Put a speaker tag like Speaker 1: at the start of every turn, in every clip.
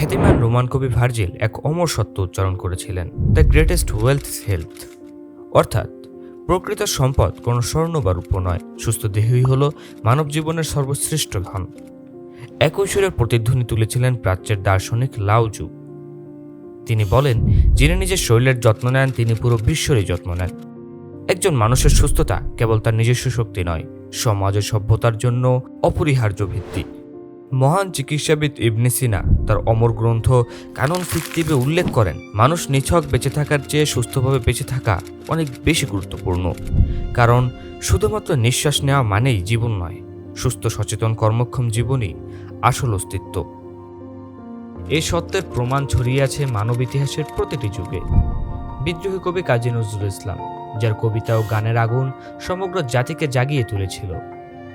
Speaker 1: খ্যাতিমান রোমান কবি ভার্জিল এক অমর সত্য উচ্চারণ করেছিলেন, দ্য গ্রেটেস্ট ওয়েলথ হেলথ। অর্থাৎ, প্রকৃত সম্পদ কোনো স্বর্ণ বা রূপ নয়, সুস্থ দেহই হল মানব জীবনের সর্বশ্রেষ্ঠ ধন। একই সুরের প্রতিধ্বনি তুলেছিলেন প্রাচ্যের দার্শনিক লাউজু তিনি বলেন, যিনি নিজের শরীরের যত্ন নেন, তিনি পুরো বিশ্বেরই যত্ন নেন। একজন মানুষের সুস্থতা কেবল তার নিজস্ব শক্তি নয় সমাজ ও সভ্যতার জন্য অপরিহার্য ভিত্তি। মহান চিকিৎসাবিদ ইবনে সিনা তার অমর গ্রন্থ কানন ফিকটিভে উল্লেখ করেন, মানুষ নিছক বেঁচে থাকার চেয়ে সুস্থভাবে বেঁচে থাকা অনেক বেশি গুরুত্বপূর্ণ। কারণ শুধুমাত্র নিঃশ্বাস নেওয়া মানেই জীবন নয়, সুস্থ সচেতন কর্মক্ষম জীবনই আসল অস্তিত্ব। এই সত্যের প্রমাণ ছড়িয়ে আছে মানব ইতিহাসের প্রতিটি যুগে। বিদ্রোহী কবি কাজী নজরুল ইসলাম, যার কবিতা ও গানের আগুন সমগ্র জাতিকে জাগিয়ে তুলেছিল।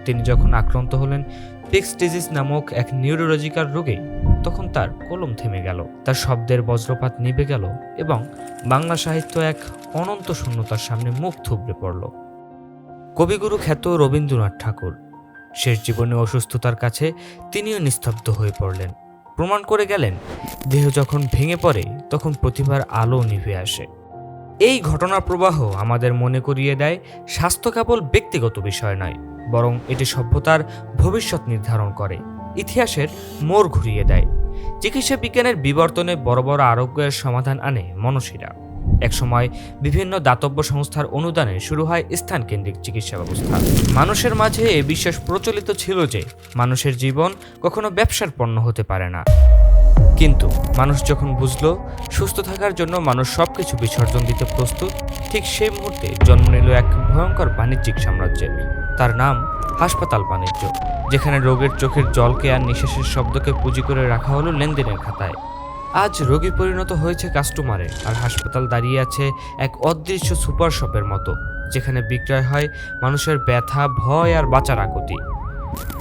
Speaker 1: তিনি যখন আক্রান্ত হলেন পিক্স ডিজিজ নামক এক নিউরোলজিক্যাল রোগে, তখন তার কলম থেমে গেল। তার শব্দের বজ্রপাত নিভে গেল এবং বাংলা সাহিত্য এক অনন্ত শূন্যতার সামনে মুখ থুবড়ে পড়ল। কবিগুরু খ্যাত রবীন্দ্রনাথ ঠাকুর, শেষ জীবনে অসুস্থতার কাছে তিনিও নিস্তব্ধ হয়ে পড়লেন। প্রমাণ করে গেলেন, দেহ যখন ভেঙে পড়ে, তখন প্রতিভার আলো নিভে আসে। এই ঘটনা প্রবাহ আমাদের মনে করিয়ে দেয় স্বাস্থ্য কেবল ব্যক্তিগত বিষয় নয়, বরং এটি সভ্যতার ভবিষ্যৎ নির্ধারণ করে, ইতিহাসের মোড় ঘুরিয়ে দেয়। চিকিৎসা বিজ্ঞানের বিবর্তনে বড় বড় আরোগ্যের সমাধান আনে মনসীরা একসময় বিভিন্ন দাতব্য সংস্থার অনুদানে শুরু হয় স্থানকেন্দ্রিক চিকিৎসা ব্যবস্থা। মানুষের মাঝে এ বিশ্বাস প্রচলিত ছিল যে, মানুষের জীবন কখনো ব্যবসার পণ্য হতে পারে না। কিন্তু মানুষ যখন বুঝলো, সুস্থ থাকার জন্য মানুষ সবকিছু বিসর্জন দিতে প্রস্তুত, ঠিক সেই মুহূর্তে জন্ম নিল এক ভয়ঙ্কর বাণিজ্যিক সাম্রাজ্যের তার নাম হাসপাতাল বাণিজ্য, যেখানে রোগের চোখের জলকে আর নিঃশ্বাসের শব্দকে পুঁজি করে রাখা হলো লেনদেনের খাতায়। আজ রোগী পরিণত হয়েছে কাস্টমারে, আর হাসপাতাল দাঁড়িয়ে আছে এক অদৃশ্য সুপার শপের মতো, যেখানে বিক্রয় হয় মানুষের ব্যথা, ভয় আর বাঁচার আকুতি।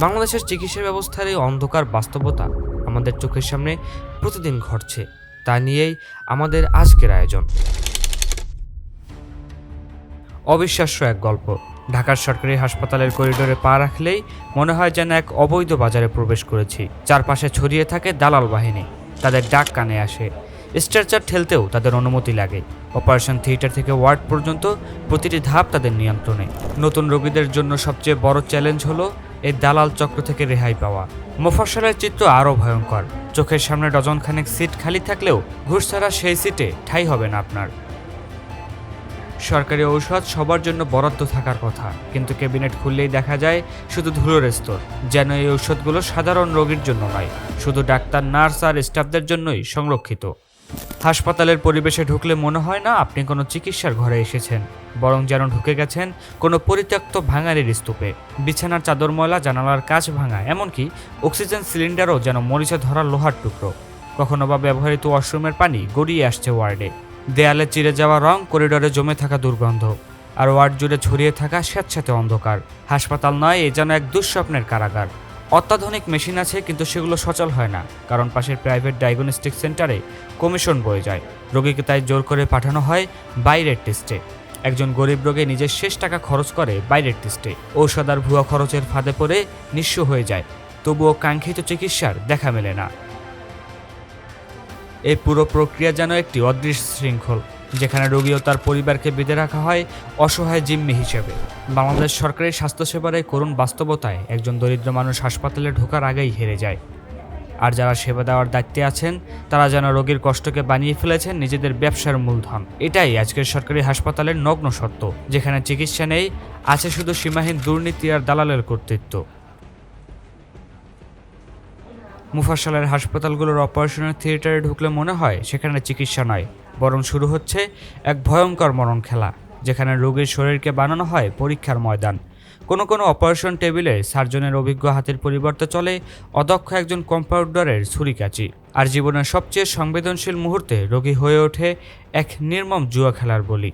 Speaker 1: বাংলাদেশের চিকিৎসা ব্যবস্থার এই অন্ধকার বাস্তবতা আমাদের চোখের সামনে প্রতিদিন ঘটছে। তা নিয়েই আমাদের আজকের আয়োজন। অবিশ্বাস্য এক গল্প। ঢাকার সরকারি হাসপাতালের করিডোরে পা রাখলেই মনে হয় যেন এক অবৈধ বাজারে প্রবেশ করেছি। চারপাশে ছড়িয়ে থাকে দালাল বাহিনী। তাদের ডাক কানে আসে। স্ট্রেচার ঠেলতেও তাদের অনুমতি লাগে। অপারেশন থিয়েটার থেকে ওয়ার্ড পর্যন্ত প্রতিটি ধাপ তাদের নিয়ন্ত্রণে। নতুন রোগীদের জন্য সবচেয়ে বড় চ্যালেঞ্জ হলো এই দালাল চক্র থেকে রেহাই পাওয়া। মোফাসলের চিত্র আরও ভয়ঙ্কর। চোখের সামনে ডজনখানেক সিট খালি থাকলেও ঘুষ ছাড়া সেই সিটে ঠাই হবে না আপনার। সরকারি ঔষধ সবার জন্য বরাদ্দ থাকার কথা, কিন্তু ক্যাবিনেট খুললেই দেখা যায় শুধু ধুলোর স্তর। যেন এই ঔষধগুলো সাধারণ রোগীর জন্য নয়, শুধু ডাক্তার, নার্স আর স্টাফদের জন্যই সংরক্ষিত। হাসপাতালের পরিবেশে ঢুকলে মনে হয় না আপনি কোনো চিকিৎসার ঘরে এসেছেন, বরং যেন ঢুকে গেছেন কোনো পরিত্যক্ত ভাঙারির স্তূপে। বিছানার চাদর ময়লা, জানালার কাচ ভাঙা, এমনকি অক্সিজেন সিলিন্ডারও যেন মরিচে ধরা লোহার টুকরো। কখনো বা ব্যবহৃত ওয়াশরুমের পানি গড়িয়ে আসছে ওয়ার্ডে। দেয়ালে চিরে যাওয়া রং, করিডোরে জমে থাকা দুর্গন্ধ, আর ওয়ার্ড জুড়ে ছড়িয়ে থাকা স্যাঁতস্যাঁতে অন্ধকার। হাসপাতাল নয়, এ যেন এক দুঃস্বপ্নের কারাগার। অত্যাধুনিক মেশিন আছে, কিন্তু সেগুলো সচল হয় না, কারণ পাশের প্রাইভেট ডায়াগনস্টিক সেন্টারে কমিশন বয়ে যায়। রোগীকে তাই জোর করে পাঠানো হয় বাইরের টেস্টে। একজন গরিব রোগে নিজের শেষ টাকা খরচ করে বাইরের টেস্টে। ঔষধ আর ভুয়া খরচের ফাঁদে পড়ে নিঃস্ব হয়ে যায়, তবুও কাঙ্ক্ষিত চিকিৎসার দেখা মেলে না। এই পুরো প্রক্রিয়া যেন একটি অদৃশ্য শৃঙ্খল। যেখানে রোগী ও তার পরিবারকে বেঁধে রাখা হয় অসহায় জিম্মি হিসেবে। বাংলাদেশ সরকারি স্বাস্থ্যসেবার এই করুণ বাস্তবতায় একজন দরিদ্র মানুষ হাসপাতালে ঢোকার আগেই হেরে যায়। আর যারা সেবা দেওয়ার দায়িত্বে আছেন, তারা যেন রোগীর কষ্টকে বানিয়ে ফেলেছেন নিজেদের ব্যবসার মূলধন। এটাই আজকের সরকারি হাসপাতালের নগ্ন সত্য, যেখানে চিকিৎসা নেই, আছে শুধু সীমাহীন দুর্নীতি আর দালালের কর্তৃত্ব। মুফাসলের হাসপাতালগুলোর অপারেশনের থিয়েটারে ঢুকলে মনে হয় সেখানে চিকিৎসা নয়, বরং শুরু হচ্ছে এক ভয়ঙ্কর মরণ খেলা, যেখানে রোগীর শরীরকে বানানো হয় পরীক্ষার ময়দান। কোনো কোনো অপারেশন টেবিলে সার্জনের অভিজ্ঞ হাতের পরিবর্তে চলে অদক্ষ একজন কম্পাউন্ডারের ছুরিকাচি। আর জীবনের সবচেয়ে সংবেদনশীল মুহূর্তে রোগী হয়ে ওঠে এক নির্মম জুয়া খেলার বলি।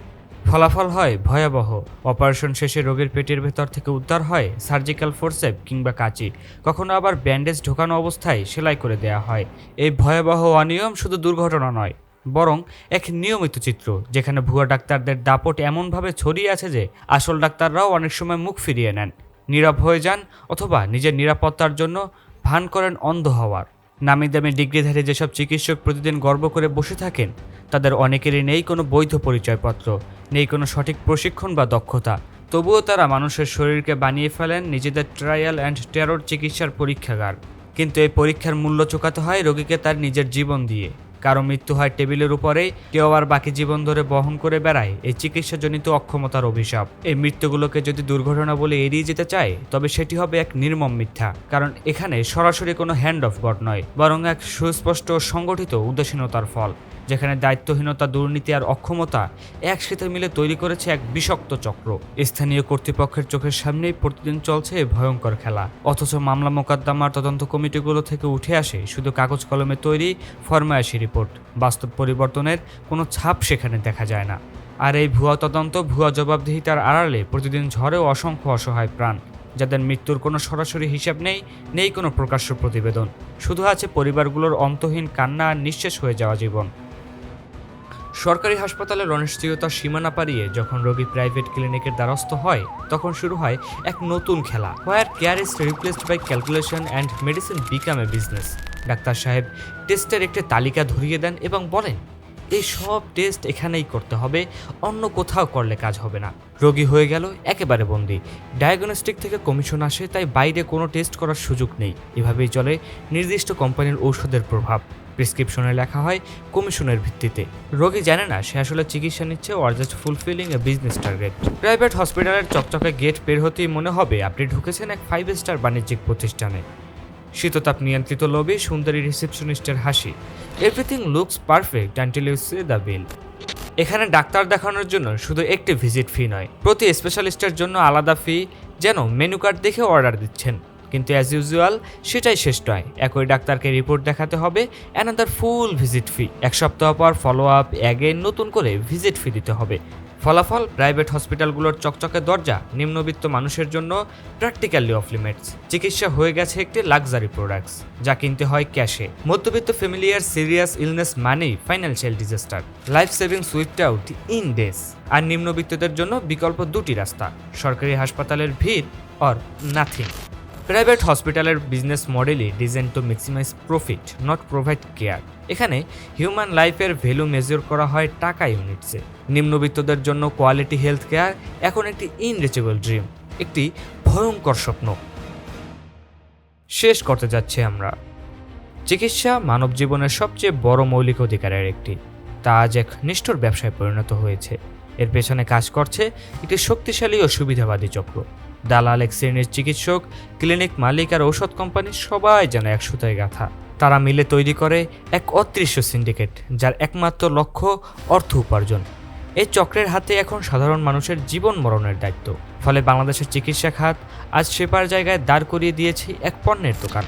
Speaker 1: ফলাফল হয় ভয়াবহ। অপারেশন শেষে রোগের পেটের ভেতর থেকে উদ্ধার হয় সার্জিক্যাল ফোর্সেপ কিংবা কাঁচি। কখনো আবার ব্যান্ডেজ ঢোকানো অবস্থায় সেলাই করে দেয়া হয়। এই ভয়াবহ অনিয়ম শুধু দুর্ঘটনা নয়, বরং এক নিয়মিত চিত্র, যেখানে ভুয়া ডাক্তারদের দাপট এমনভাবে ছড়িয়ে আছে যে আসল ডাক্তাররাও অনেক সময় মুখ ফিরিয়ে নেন, নীরব হয়ে যান অথবা নিজের নিরাপত্তার জন্য ভান করেন অন্ধ হওয়ার। নামি দামি ডিগ্রিধারী যেসব চিকিৎসক প্রতিদিন গর্ব করে বসে থাকেন তাদের অনেকেরই নেই কোনো বৈধ পরিচয়পত্র, নেই কোনো সঠিক প্রশিক্ষণ বা দক্ষতা। তবুও তারা মানুষের শরীরকে বানিয়ে ফেলেন নিজেদের ট্রায়াল অ্যান্ড টেরর চিকিৎসার পরীক্ষাগার। কিন্তু এই পরীক্ষার মূল্য চোকাতে হয় রোগীকে তার নিজের জীবন দিয়ে। কারও মৃত্যু হয় টেবিলের উপরেই, কেউ আবার বাকি জীবন ধরে বহন করে বেড়ায় এই চিকিৎসাজনিত অক্ষমতার অভিশাপ। এই মৃত্যুগুলোকে যদি দুর্ঘটনা বলে এড়িয়ে যেতে চায়, তবে সেটি হবে এক নির্মম মিথ্যা। কারণ এখানে সরাসরি কোনো হ্যান্ড অফ গড নয়, বরং এক সুস্পষ্ট ও সংগঠিত উদাসীনতার ফল। যেখানে দায়িত্বহীনতা, দুর্নীতি আর অক্ষমতা একসাথে মিলে তৈরি করেছে এক বিষাক্ত চক্র। স্থানীয় কর্তৃপক্ষের চোখের সামনেই প্রতিদিন চলছে এই ভয়ঙ্কর খেলা। অথচ মামলা মোকদ্দমার তদন্ত কমিটিগুলো থেকে উঠে আসে শুধু কাগজ কলমে তৈরি ফরমায়াসি রিপোর্ট। বাস্তব পরিবর্তনের কোনো ছাপ সেখানে দেখা যায় না। আর এই ভুয়া তদন্ত, ভুয়া জবাবদিহিতার আড়ালে প্রতিদিন ঝড়েও অসংখ্য অসহায় প্রাণ। যাদের মৃত্যুর কোনো সরাসরি হিসাব নেই নেই কোনো প্রকাশ্য প্রতিবেদন। শুধু আছে পরিবারগুলোর অন্তহীন কান্না আর নিঃশেষ হয়ে যাওয়া জীবন। সরকারি হাসপাতালের অনিশ্চয়তার সীমানা পারিয়ে যখন রোগী প্রাইভেট ক্লিনিকের দ্বারস্থ হয়, তখন শুরু হয় এক নতুন খেলা। Where care is replaced by calculation and medicine become a business. Doctor সাহেব টেস্টের একটি তালিকা ধরিয়ে দেন এবং বলেন, এই সব টেস্ট এখানেই করতে হবে, অন্য কোথাও করলে কাজ হবে না। রোগী হয়ে গেল একেবারে বন্দি। ডায়াগনস্টিক থেকে কমিশন আসে, তাই বাইরে কোনো টেস্ট করার সুযোগ নেই। এভাবেই চলে নির্দিষ্ট কোম্পানির ঔষধের প্রভাব। প্রেসক্রিপশনে লেখা হয় কমিশনের ভিত্তিতে। রোগী জানে না সে আসলে চিকিৎসা নিচ্ছে or just fulfilling a business target private হসপিটালের চকচকে গেট বের হতেই মনে হবে আপনি ঢুকেছেন এক ফাইভ স্টার বাণিজ্যিক প্রতিষ্ঠানে। শীততাপ নিয়ন্ত্রিত লবি সুন্দরী রিসেপশনিস্টের হাসি। Everything looks perfect until you see the bill এখানে ডাক্তার দেখানোর জন্য শুধু একটি ভিজিট ফি নয়, প্রতি স্পেশালিস্টের জন্য আলাদা ফি যেন মেনু কার্ড দেখে অর্ডার দিচ্ছেন। কিন্তু অ্যাজ ইউজুয়াল সেটাই শেষ নয়। একই ডাক্তারকে রিপোর্ট দেখাতে হবে অ্যানাদার ফুল ভিজিট ফি এক সপ্তাহ পর ফলো আপ অ্যাগেন নতুন করে ভিজিট ফি দিতে হবে। ফলাফল প্রাইভেট হসপিটালগুলোর চকচকে দরজা, নিম্নবিত্ত মানুষের জন্য প্র্যাকটিক্যালি অফ লিমিটস চিকিৎসা হয়ে গেছে একটি লাক্সারি প্রোডাক্টস যা কিনতে হয় ক্যাশে মধ্যবিত্ত ফ্যামিলিয়ার সিরিয়াস ইলনেস মানেই financial disaster life saving swept out in days আর নিম্নবিত্তদের জন্য বিকল্প দুটি রাস্তা, সরকারি হাসপাতালের ভিড় অর নাথিং প্রাইভেট হসপিটালের business মডেলই designed to maximise profit not provide care এখানে হিউম্যান লাইফের ভ্যালু মেজার করা হয় টাকা ইউনিটসে নিম্নবিত্তদের জন্য কোয়ালিটি হেলথ কেয়ার এখন একটি ইনরিচেবল ড্রিম একটি ভয়ঙ্কর স্বপ্ন। শেষ করতে যাচ্ছি আমরা। চিকিৎসা মানব জীবনের সবচেয়ে বড় মৌলিক অধিকারের একটি। তা আজ এক নিষ্ঠুর ব্যবসায় পরিণত হয়েছে। এর পেছনে কাজ করছে একটি শক্তিশালী ও সুবিধাবাদী চক্র। দালাল এক শ্রেণির চিকিৎসক, ক্লিনিক মালিক আর ঔষধ কোম্পানি সবাই যেন এক সুতায় গাথা। তারা মিলে তৈরি করে এক অদৃশ্য সিন্ডিকেট, যার একমাত্র লক্ষ্য অর্থ উপার্জন। এই চক্রের হাতে এখন সাধারণ মানুষের জীবন মরণের দায়িত্ব। ফলে বাংলাদেশের চিকিৎসা খাত আজ সেপার জায়গায় দাঁড় করিয়ে দিয়েছে এক পণ্যের দোকান।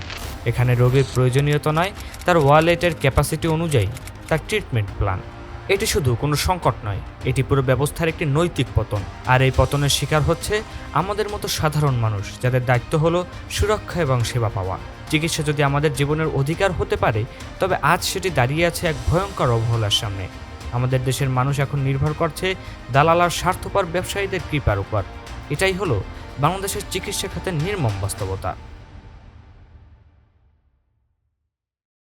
Speaker 1: এখানে রোগীর প্রয়োজনীয়তা নয়, তার ওয়ালেটের ক্যাপাসিটি অনুযায়ী তার ট্রিটমেন্ট প্ল্যান। এটি শুধু কোনো সংকট নয়, এটি পুরো ব্যবস্থার একটি নৈতিক পতন। আর এই পতনের শিকার হচ্ছে আমাদের মতো সাধারণ মানুষ, যাদের দায়িত্ব হলো সুরক্ষা এবং সেবা পাওয়া। চিকিৎসা যদি আমাদের জীবনের অধিকার হতে পারে, তবে আজ সেটি দাঁড়িয়ে আছে এক ভয়ঙ্কর অবহেলার সামনে। আমাদের দেশের মানুষ এখন নির্ভর করছে দালালার স্বার্থপর ব্যবসায়ীদের কৃপার উপর। এটাই হলো বাংলাদেশের চিকিৎসা খাতের নির্মম বাস্তবতা।